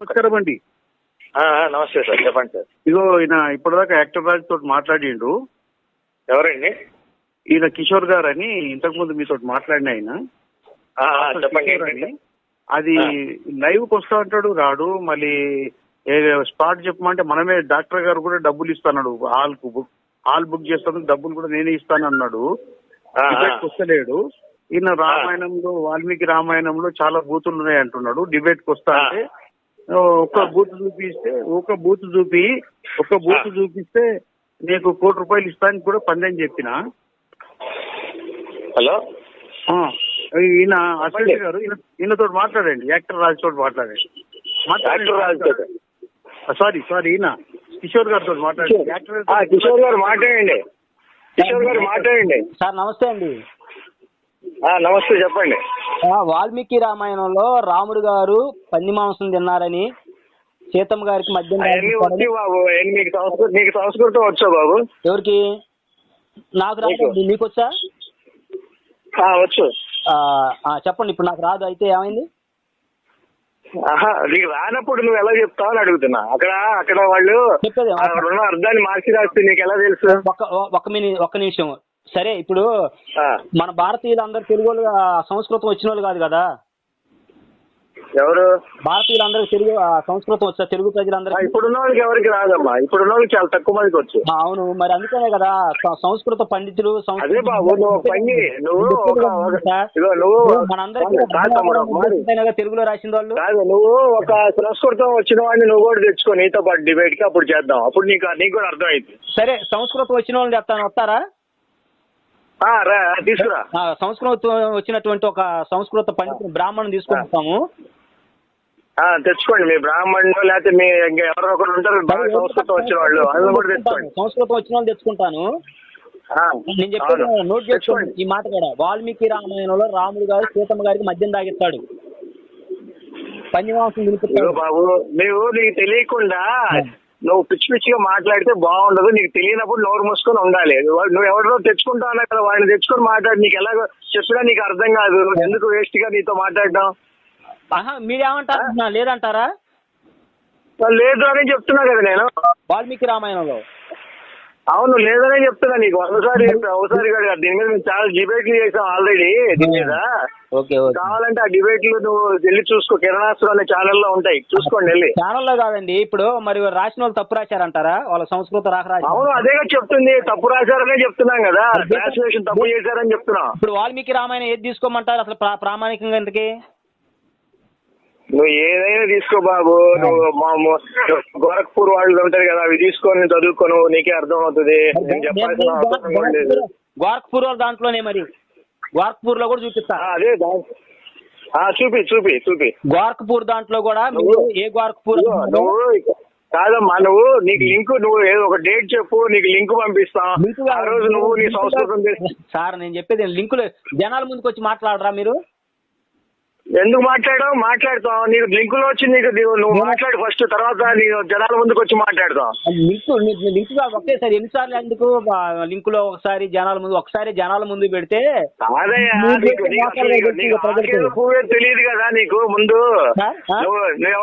నమస్కారం అండి. నమస్తే సార్ చెప్పండి సార్. ఇగో ఈయన ఇప్పటిదాకా యాక్టర్ రాజ్ తోటి మాట్లాడిండు ఎవరండి? ఈయన కిషోర్ గారు అని ఇంతకు ముందు మీతో మాట్లాడిన ఆయన. చెప్పండి? అది లైవ్కి వస్తా అంటాడు రాడు. మళ్ళీ స్పాట్ చెప్పమంటే మనమే డాక్టర్ గారు కూడా డబ్బులు ఇస్తాడు హాల్కు బుక్ హాల్ బుక్ చేస్తాను డబ్బులు కూడా నేనే ఇస్తాను అన్నాడు వస్తలేడు. ఈయన రామాయణంలో వాల్మీకి రామాయణంలో చాలా బూతులు ఉన్నాయి అంటున్నాడు డిబేట్కి వస్తా అంటే ఒక్క బూత్ చూపిస్తే ఒక బూత్ చూపి ఒక బూత్ చూపిస్తే నీకు కోటి రూపాయలు ఇస్తానికి కూడా పందని చెప్పిన? హలో? ఆ, ఈయన అశ్విని గారు ఈయన- ఈయనతో మాట్లాడండి యాక్టర్ రాజు తోటి మాట్లాడండి తోటి. సారీ సారీ ఈయన కిషోర్ గారితో మాట్లాడండి. యాక్టర్ ఆ, కిషోర్ గారు మాట్లాడండి. కిషోర్ గారు మాట్లాడండి. సార్ నమస్తే అండి. ఆ, నమస్తే చెప్పండి. వాల్మీకి రామాయణంలో రాముడు గారు పంది మాంసం తిన్నారని సీతమ్మ గారికి మద్యం అవన్నీ వచ్చి తాగించారని- బాబు సంస్కృతి నీకు సంస్కృతం వచ్చా బాబు? ఎవరికి? నాకు రాదండి మీకు వచ్చా? ఆ, వచ్చు. ఆ, ఆ, చెప్పండి ఇప్పుడు నాకు రాదు అయితే ఏమైంది? ఆహా నీకు రానప్పుడు నువ్వు ఎలా చెప్తావు అని అడుగుతున్నా. అక్కడ అక్కడ వాళ్ళు చెప్పేది అక్కడ ఉన్న అర్థాన్ని మార్చి రాస్తే నీకు ఎలా తెలుసు? ఒక్క ఒక్క మిని ఒక్క నిమిషం. సరే ఇప్పుడు మన భారతీయులందరూ తెలుగు వాళ్ళు సంస్కృతం వచ్చిన వాళ్ళు కాదు కదా? ఎవరు? భారతీయులందరూ తెలుగు సంస్కృతం వచ్చా? తెలుగు ఆ, ప్రజలందరికీ ఇప్పుడున్న వాళ్ళకి ఎవరికి రాదమ్మా. ఇప్పుడున్న వాళ్ళకి చాలా తక్కువ మందికి వచ్చు. అవును. మరి అందుకనే కదా సంస్కృత పండితులు అదే బాబు నువ్వు. తెలుగులో రాసిన వాళ్ళు? నువ్వు ఒక సంస్కృతం వచ్చిన వాడిని నువ్వు కూడా తెచ్చుకో నీతో పాటు డిబేట్కి అప్పుడు చేద్దాం. అప్పుడు నీకు నీకు కూడా అర్థమైంది సరే సంస్కృతం వచ్చిన వాళ్ళని చెప్తాను వస్తారా? తీసుకురా. సంస్కృతం వచ్చినటువంటి ఒక సంస్కృత పండితుని బ్రాహ్మణుని తీసుకుంటాము ఆ, తెచ్చుకోండి మీ బ్రాహ్మణులు లేకపోతే మీ ఇంకా ఎవరో ఒకరు ఉంటారు సంస్కృతం వచ్చిన వాళ్ళు కూడా తెచ్చుకోండి. సంస్కృతం వచ్చిన వాళ్ళు తెచ్చుకుంటాను. నేను చెప్పేది అవును. నోట్ చేసుకోండి ఈ మాట కూడా. వాల్మీకి రామాయణంలో రాముడు గారు సీతమ్మ గారికి మద్యం తాగిస్తాడు. తినిపిస్తాడు. బాబు నువ్వు నీకు తెలియకుండా నువ్వు పిచ్చి పిచ్చిగా మాట్లాడితే బాగుండదు నీకు తెలియనప్పుడు నోరు మూసుకొని ఉండాలి. నువ్వు ఎవరిలో తెచ్చుకుంటావు అన్నా కదా వాడిని తెచ్చుకొని మాట్లాడి నీకు ఎలా చెప్పినా నీకు అర్థం కాదు. ఎందుకు వేస్ట్గా నీతో మాట్లాడడం? మీరేమంటారు? లేదంటారా? లేదు అని చెప్తున్నా కదా నేను. వాల్మీకి రామాయణంలో. అవును లేదనే చెప్తున్నా నీకు. ఒకసారి ఒకసారి. దీని మీద మేము చాలా డిబేట్లు చేసాం ఆల్రెడీ దీని మీద. ఓకే ఓకే కావాలంటే ఆ డిబేట్లు నువ్వు వెళ్ళి చూసుకో. కిరణాస్త్రం అనే ఛానల్లో ఉంటాయి. చూసుకోండి వెళ్ళి. ఛానల్లో కాదండి ఇప్పుడు మరి రాసిన వాళ్ళు తప్పు రాశారంటారా? వాళ్ళ సంస్కృత రాక రాశారు అవును అదేగా చెప్తుంది. తప్పు రాశారనే చెప్తున్నాం కదా. ట్రాన్స్లేషన్ తప్పు చేశారని చెప్తున్నాం. ఇప్పుడు వాల్మీకి రామాయణం ఏది తీసుకోమంటారు అసలు ప్రా- ప్రామాణికంగా ఎందుకు నువ్వు ఏదైనా తీసుకో బాబు. నువ్వు మా గోరఖ్పూర్ వాళ్ళు ఉంటారు కదా అవి తీసుకొని చదువుకోను నీకే అర్థం అవుతుంది. నేను చెప్పాల్సిన అవసరం లేదు. గోరఖ్పూర్ వాళ్ళ దాంట్లోనే మరి. గోరఖ్పూర్లో కూడా చూపిస్తా. అదే చూపి చూపి చూపి. గోరఖ్పూర్ దాంట్లో కూడా ఏ గోరఖ్పూర్ నువ్వు కాదమ్మా నువ్వు నీకు లింక్ నువ్వు ఏదో ఒక డేట్ చెప్పు నీకు లింక్ పంపిస్తాం. ఆ రోజు నువ్వు నీ సంస్కృతం సార్ నేను చెప్పేది లింకులు జనాల ముందుకు వచ్చి మాట్లాడరా మీరు? ఎందుకు మాట్లాడావు మాట్లాడతాం. నీకు లింక్లో వచ్చి నీకు నీవు- నువ్వు మాట్లాడు ఫస్ట్ తర్వాత నీకు జనాల ముందుకు వచ్చి మాట్లాడతాం. లింక్ లింక్ ఒకేసారి ఎన్నిసార్లు ఎందుకు లింక్లో ఒకసారి జనాల ముందు ఒకసారి జనాల ముందు పెడితే తెలియదు కదా నీకు ముందు.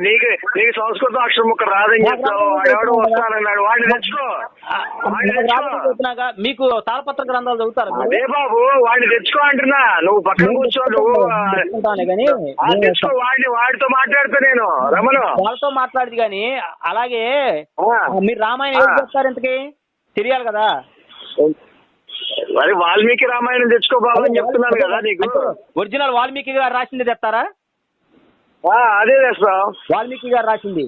నీకు నీకు సంస్కృతం అక్షరం ముక్క రాదని చెప్తావు. వస్తానన్నాడు వాడిని తెచ్చుకో. మీకు తాళపత్ర గ్రంథాలు చదువుతారు? అదే బాబు వాడిని తెచ్చుకో అంటున్నా. నువ్వు పక్కన కూర్చో. నువ్వు కానీ వాడిని వాడితో మాట్లాడుతా నేను రమను వాళ్ళతో మాట్లాడదు కానీ అలాగే. మీరు రామాయణం ఏం చెప్తారు ఇంతకి? తెలియాలి కదా. మరి వాల్మీకి రామాయణం తెచ్చుకో బాబు అని చెప్తున్నాను కదా నీకు. ఒరిజినల్ వాల్మీకి గారు రాసింది తెస్తారా? అదే తెస్తాం. వాల్మీకి గారు రాసింది.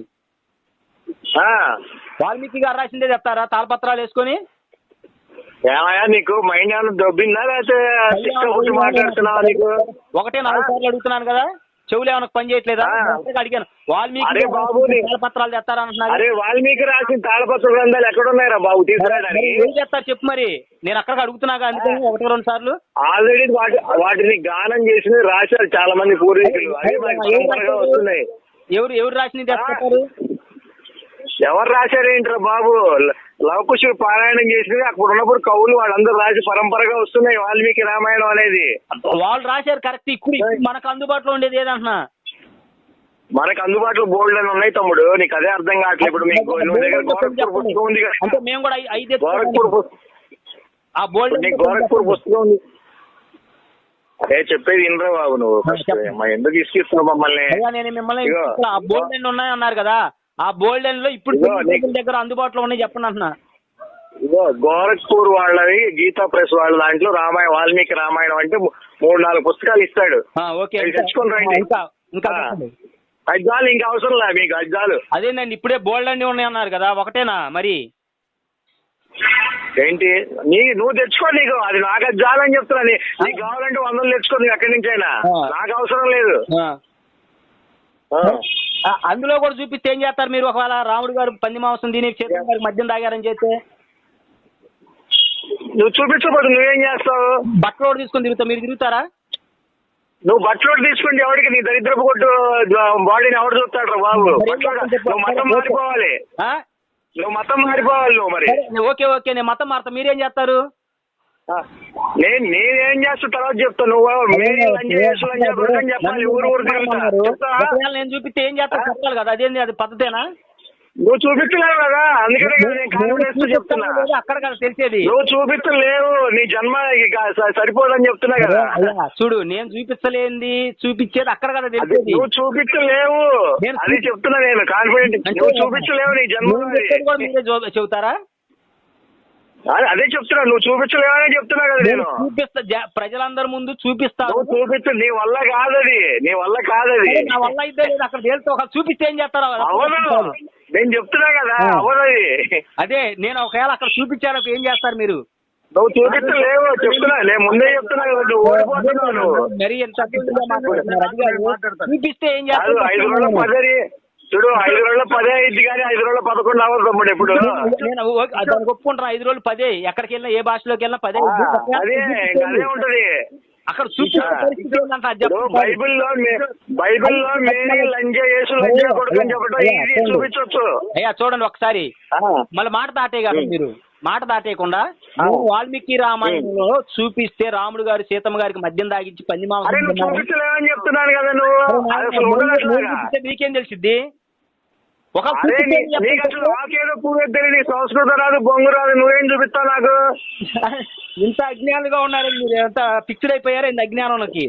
ఆ. వాల్మీకి గారు రాసిందే చెప్తారా తాళపత్రాలు వేసుకొని? ఏమయ్యా నీకు మైండ్ ఏమైనా దొబ్బిందా లేకపోతే మాట్లాడుతున్నావా నీకు? ఒకటే నాలుగు సార్లు అడుగుతున్నాను కదా చెవులు ఏమైనా పని చేయట్లేదా? అడిగాను. వాల్మీకి బాబు, రాసిన తాళపత్రాలు తెస్తారా అంటున్నారు అరే వాల్మీకి రాసిన తాళపత్ర గ్రంథాలు ఎక్కడ ఉన్నాయరా బాబు తీసుకురావడానికి ఏం చేస్తారు చెప్పు మరి. నేను అక్కడికి అడుగుతున్నాగా అందుకని ఒకటి రెండు సార్లు. ఆల్రెడీ వాటి వాటిని గానం చేసి రాశారు చాలా మంది పూర్వీకులు రాశారు? వస్తున్నాయి. ఎవరు ఎవరు తెస్తారు ఎవరు రాశారేంట్రా బాబు? ల- లవకుశులు పారాయణం చేసి అక్కడ ఉన్నప్పుడు కవులు వాళ్ళందరూ రాసి పరంపరగా వస్తున్నాయి వాల్మీకి రామాయణం అనేది. వాళ్ళు రాశారు కరెక్ట్. ఇప్పుడు మనకు అందుబాటులో ఉండేది ఏదంటున్నా? మనకు అందుబాటులో బోల్డ్ అని ఉన్నాయి తమ్ముడు. నీకు అదే అర్థం కావట్లేదు ఇప్పుడు మీకు. నువ్వు దగ్గర గోరఖ్పూర్ పుస్తకం ఉంది అంటే మేము కూడా ఐదు గోరఖ్పూర్ ఆ బోల్డ్ నీకు గోరఖ్పూర్ పుస్తకం ఉంది. అదే చెప్పేది వినరా బాబు నువ్వు ఫస్ట్ ఎందుకు ఇసుకిస్తున్నావు మమ్మల్ని? నేను మిమ్మల్ని ఆ ఉన్నాయి అన్నారు కదా. ఆ బోల్డెన్లో ఇప్పుడు దగ్గర అందుబాటులో ఉన్నాయి చెప్పండి అంటున్నా ఇదిగో గోరఖ్పూర్ వాళ్ళది గీతా ప్రెస్ వాళ్ళ దాంట్లో రామాయణ వాల్మీకి రామాయణం అంటే మూడు నాలుగు పుస్తకాలు ఇస్తాడు. ఇంకా తెచ్చుకొని రండి. అజ్జాలు ఇంకా అవసరం లే మీకు అజ్జాలు అదేనండి ఇప్పుడే బోల్డ్ అన్ని ఉన్నాయి అన్నారు కదా ఒకటేనా మరి? ఏంటి? నీ నువ్వు తెచ్చుకో నీకు అది నాకు అజ్జాలు అని చెప్తున్నా నీకు కావాలంటే వందలు తెచ్చుకో నీకు ఎక్కడి నుంచి అయినా ఆ. నాకు అవసరం లేదు. అందులో కూడా చూపిస్తే ఏం చేస్తారు మీరు? ఒకవేళ రాముడు గారు పంది మాంసం తిని చేతులు గారికి మద్యం తాగారని చెప్తే? నువ్వు చూపించబోదు నువ్వేం చేస్తావు? బట్టలు కూడా తీసుకొని తిరుగుతా మీరు తిరుగుతారా? నువ్వు బట్టలు తీసుకుంటే ఎవరికి? నీ దరిద్రపు కొట్టు బాడీని ఎవడు చూస్తాడు బాబు. నువ్వు మతం మారిపోవాలి. ఆ? నువ్వు మతం మారిపోవాలి నువ్వు మరి. ఓకే ఓకే నేను మతం మారుతా. మీరేం చేస్తారు? నేను నేనేం చేస్తా తర్వాత చెప్తా. నువ్వు చెప్పాలి. ఊరు ఊరు నేను చూపిస్తే ఏం చేస్తారు చెప్పాలి కదా. అదేంది? అది పద్ధతేనా? నువ్వు చూపించలేవు కదా? అందుకనే కాన్ఫిడెన్స్ చెప్తున్నా. అక్కడ కదా తెలిసేది. నువ్వు చూపించలేవు నీ జన్మ సరిపోదని చెప్తున్నా కదా. చూడు నేను చూపించలేంది చూపించేది అక్కడ కదా తెలిసేది. నువ్వు చూపించలేవు నేను అది చెప్తున్నా నేను. కాన్ఫిడెంట్ నువ్వు చూపించలేవు నీ జన్మ చెబుతారా? అదే- చెప్తున్నా. నువ్వు చూపించలేవని చెప్తున్నా కదా నేను. చూపిస్తా. జ- ప్రజలందరి ముందు చూపిస్తాను నువ్వు చూపించు నీ వల్ల కాదది. నీ వల్ల కాదది. నా వల్ల అయితే లేదు. అక్కడ తేలితే ఒక చూపిస్తే ఏం చేస్తారో చెప్తాను. నేను చెప్తున్నా కదా. ఆ. అవదది అదే నేను ఒకవేళ అక్కడ చూపించారు ఏం చేస్తారు మీరు? నువ్వు చూపించలేవు చెప్తున్నా. నేను ముందే చెప్తున్నా కదా. నువ్వు ఓడిపోతున్నావు. నువ్వు మరి ఎంత అద్భుతంగా మాట్లాడుతున్నారు? అది కాదు. చూపిస్తే ఏం కాదు చేస్తారు ఐదు రోజుల పదని చూడు ఐదు రోజుల పదే అయింది కానీ ఐదు రోజుల పదకొండు అవ్వదు తమ్ముడు ఇప్పుడు. నేను ఓ- దానికి ఒప్పుకుంటాను ఐదు రోజులు పదే. ఎక్కడికి వెళ్ళినా ఏ భాషలోకి వెళ్ళినా పదే. అదే ఇంకా అదే ఉంటది. అక్కడ చూపించే పరిస్థితి ఏంటంట అది ఇప్పుడు చెప్పండి. బైబిల్లో బైబిల్లో మేరీ లంజ యేసు లంజ కొడుకు అని చెప్పడం ఇది చూపించవచ్చు. అయ్యా చూడండి ఒకసారి. మళ్ళీ మాట దాటే కదా మీరు. మాట దాటేయకుండా నువ్వు వాల్మీకి రామాయణంలో చూపిస్తే రాముడు గారు సీతమ్మ గారికి మద్యం తాగించి పంది మాంసం అరే నువ్వు తిన్నారు. చూపించలేవని చెప్తున్నాను కదా నువ్వు. అది అసలు ఉండదు నేను అట్లాగా. చూపిస్తే మీకేం తెలిసిద్ది? ఒక నాకేదో పూర్వ తెలియదు సంస్కృతం రాదు బొంగు రాదు నువ్వేం చూపిస్తావు నాకు? ఇంత అజ్ఞానులుగా ఉన్నారు మీరు ఎంత ఫిక్స్డ్ అయిపోయారు ఇంత అజ్ఞానంలోకి?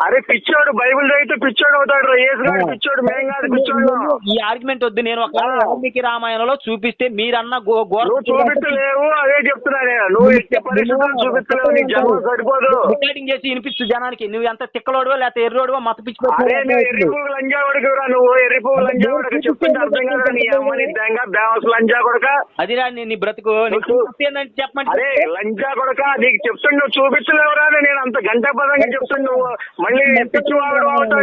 అరే పిచ్చోడు బైబిల్ చదివితే పిచ్చోడు అవుతాడు రా. యేసు గారు పిచ్చోడు మేం కాదు పిచ్చోడు. ఈ ఆర్గ్యుమెంట్ వద్దు. నేను ఒక వాల్మీకి రామాయణంలో చూపిస్తే మీరన్న నువ్వు చూపించలేవు అదే చెప్తున్నా నేను నువ్వు ఎట్టి పరిస్థితుల్లో చూపించలేవు నీ జన్మ సరిపోదు. రికార్డింగ్ చేసి వినిపించు జనానికి. నువ్వు ఎంత తిక్కలోడువో లేకపోతే ఎర్రోడువో మత పిచ్చి అరే నువ్వు ఎర్రిపువ్వు లంజా కొడుకురా నువ్వు ఎర్రిపువ్వు లంజా కొడుకు చెప్తుంటే అర్థం కదా నీ అమ్మని దెంగ దేవస్ లంజా కొడుక. అదిరా నీ బ్రతుకు. ఏంటంటే చెప్పమంటే అరే లంజా కొడుక నీకు చెప్తుండు నువ్వు చూపించలేవురా నేను అంత గంట పదంగా చెప్తుండు. నువ్వు మళ్ళీ పిచ్చి వాడు అవుతావు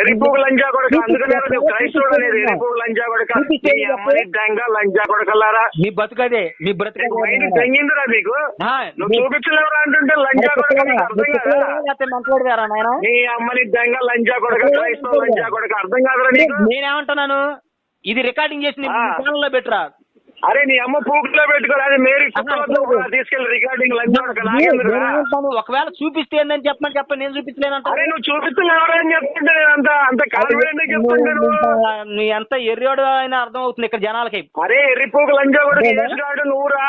ఎర్రిపువ్వు లంజా కొడుక. అందుకనే క్రైస్తవుడు అనేది ఎర్రిపువ్వు లంజా కొడుక. అమ్మని దెంగ లంజా కొడుకలారా? మీ బ్రతుకు అదే. మీ బ్రతుకు. మైండ్ ఆ, నువ్వు చూపించలేవురా అంటుంటే లంజా కొడుక అర్థం నాయనా? నీ అమ్మని దెంగ లంజా కొడుక క్రైస్తవ లంజా కొడుక. అర్థం కాదురా నీకు? నేనేమంటున్నాను? ఇది రికార్డింగ్ చేసి. ఛానల్లో పెట్టురా. అరే నీ అమ్మ పూకులో పెట్టుకోరా అది మేరీ కూడా తీసుకెళ్ళి రికార్డింగ్ లంచ్ నేనేమంటాను, ఒకవేళ చూపిస్తే ఏందని చెప్పమని చెప్పండి నేను చూపించలేనంట అరే నువ్వు చూపిస్తున్నావు అని చెప్తుంటే అంత అంత కాన్ఫిడెంట్ నీ ఎంత ఎర్రోడు అయినా అర్థం అవుతుంది ఇక్కడ జనాలకి. అరే ఎర్రిపోకు లంజా కొడుకు వేసుగాడు నువ్వురా.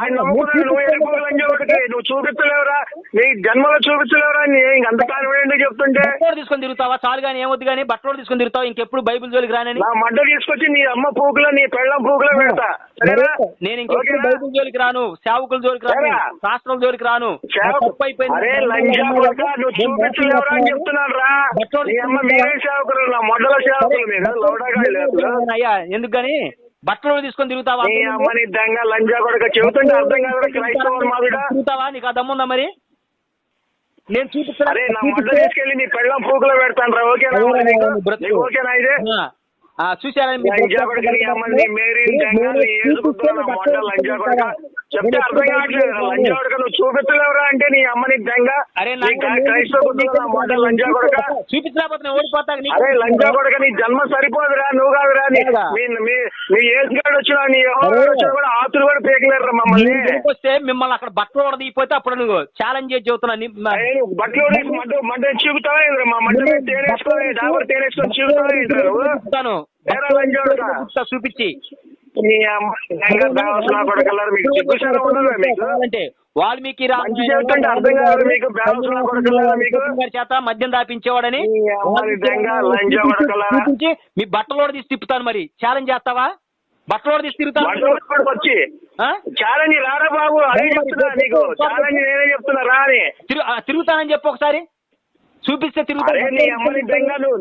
ఆయన నువ్వు ఎర్రిపోకు లంజా కొడుకు. నువ్వు చూపించలేవురా నీ జన్మలో చూపించలేవురా అంత కాన్ఫిడెంట్ చెప్తుంటే. బట్టోడు తీసుకొని తిరుగుతావా? చాలు కానీ ఏమొద్దు కానీ బట్టోడు తీసుకొని తిరుగుతావా? ఇంకెప్పుడు బైబిల్ జోలికి రానని? మడ్డ తీసుకొచ్చి నీ అమ్మ పూకులో నీ పెళ్ళం పూకులో పెడతా. సరేనా? నేను ఓకేనా? బైబిల్ జోలికి రాను సేవకుల జోలికి రాను? శాస్త్రం జోలికి రాను. తప్పు అయిపోయింది. అయ్యా ఎందుకు కానీ బట్టలు తీసుకొని తిరుగుతావా? తిరుగుతావా? నీకు ఆ దమ్ముందా మరి? నేను చూపిస్తున్నా. అరే నా మొడ్డ తీసుకెళ్ళి నీ పెళ్ళం పూకులో పెడతాను రా ఓకేనా ఓకేనా ఇదే? ఆ, మొడ్డ చెప్తే అర్థం కావట్లేదు. లంజా కొడక నువ్వు చూపించలేవురా అంటే నీ అమ్మని దెంగ? అరే క్రైస్తవ మాట లంజా కొడక చూపించలేకపోతే అరే లంజా కొడక నీ జన్మ సరిపోదురా నువ్వు కాదురా నీ ఏజ్ గాడు వచ్చినా నీ. వచ్చినా కూడా ఆతులు కూడా పేకలేరు మమ్మల్ని. వస్తే మిమ్మల్ని అక్కడ బట్టలు ఉడదీపోతే అప్పుడు నువ్వు ఛాలెంజ్ చేసి చెబుతున్నా నీ- మ- అరే నువ్వు బట్టలు మంట మంట చూపుతావా? మా మంట మీద తేనేసుకొని డాబర్ తేనేసుకొని చూపుతావా చూపించి. కావాలంటే వాల్మీకి చేత మద్యం దాపించేవాడని మీ బట్టలోడ తీసి తిప్పుతాను మరి. ఛాలెంజ్ చేస్తావా? బట్టలోడ తీసి తిరుగుతాను వచ్చి? ఛాలెంజ్ రారా బాబు? అదే చెప్తున్నా నీకు. ఛాలెంజ్ నేనే చెప్తున్నా రా అని తిరు- ఆ, తిరుగుతానని చెప్పు ఒకసారి. చూపిస్తే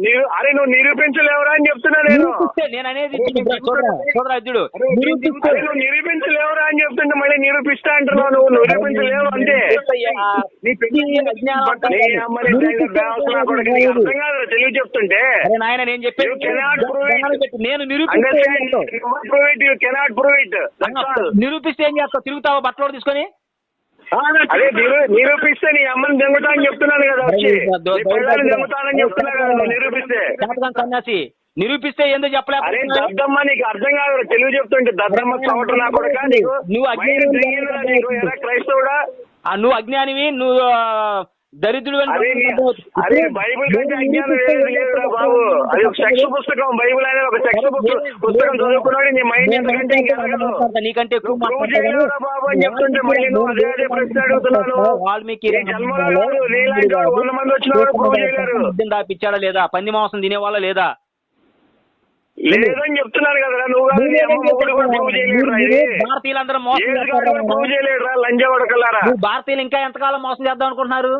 నిరూ- అరే నువ్వు నిరూపించలేవురా అని చెప్తున్నా నేను. నేను అనేది చూడరా చూడరా ఇద్దుడు నిరూపిస్తే అరే నువ్వు నిరూపించలేవురా అని చెప్తుంటే మళ్ళీ నిరూపిస్తా అంటున్నావు నువ్వు. నిరూపించలేవు అర్థం కాదురా తెలివి చెప్తుంటే నాయన నేను చెప్పేది నేను నిరూపిస్తే నిరూపిస్తే ఏం చేస్తావు? తిరుగుతావా బట్టలోడ తీసుకొని అదే నిరూ- నిరూపిస్తే నీ అమ్మని దెంగుతా అని చెప్తున్నాను కదా వచ్చి. దెంగుతానని చెప్తున్నా కదా నిరూపిస్తే. సన్యాసి నిరూపిస్తే ఎందుకు అరే చెప్పలేకపోతున్నా దద్దమ్మ నీకు అర్థం కాదు తెలుగు చెప్తుంటే దద్దమ్మ చవట నా కొడక నువ్వు క్రైస్తవుడా? ఆ, నువ్వు అజ్ఞానివి నువ్వు దరిద్రుడు అరే బైబిల్ కంటే అజ్ఞానం ఏది లేదురా బాబు. అది ఒక సెక్స్ పుస్తకం బైబిల్ అనేది ఒక సెక్స్ పుస్తకం చదువుకున్నాడు నీ మైండ్ ఇంకెరగదు నీకంటే ఎక్కువ బాబు అని చెప్తుంటే మళ్ళీ నువ్వు అదే అదే ప్రశ్న అడుగుతున్నాను వాల్మీకి వంద మంది ప్రూవ్ చేయలేరు దాపిచ్చాడా లేదా? పంది మాంసం తినేవాళ్ళ లేదా? లేదని చెప్తున్నాను కదరా నువ్వు భారతీయులందరూ మోసం ప్రూవ్ చేయలేడురా లంజ భారతీయులు ఇంకా ఎంతకాలం మోసం చేద్దాం అనుకుంటున్నారు?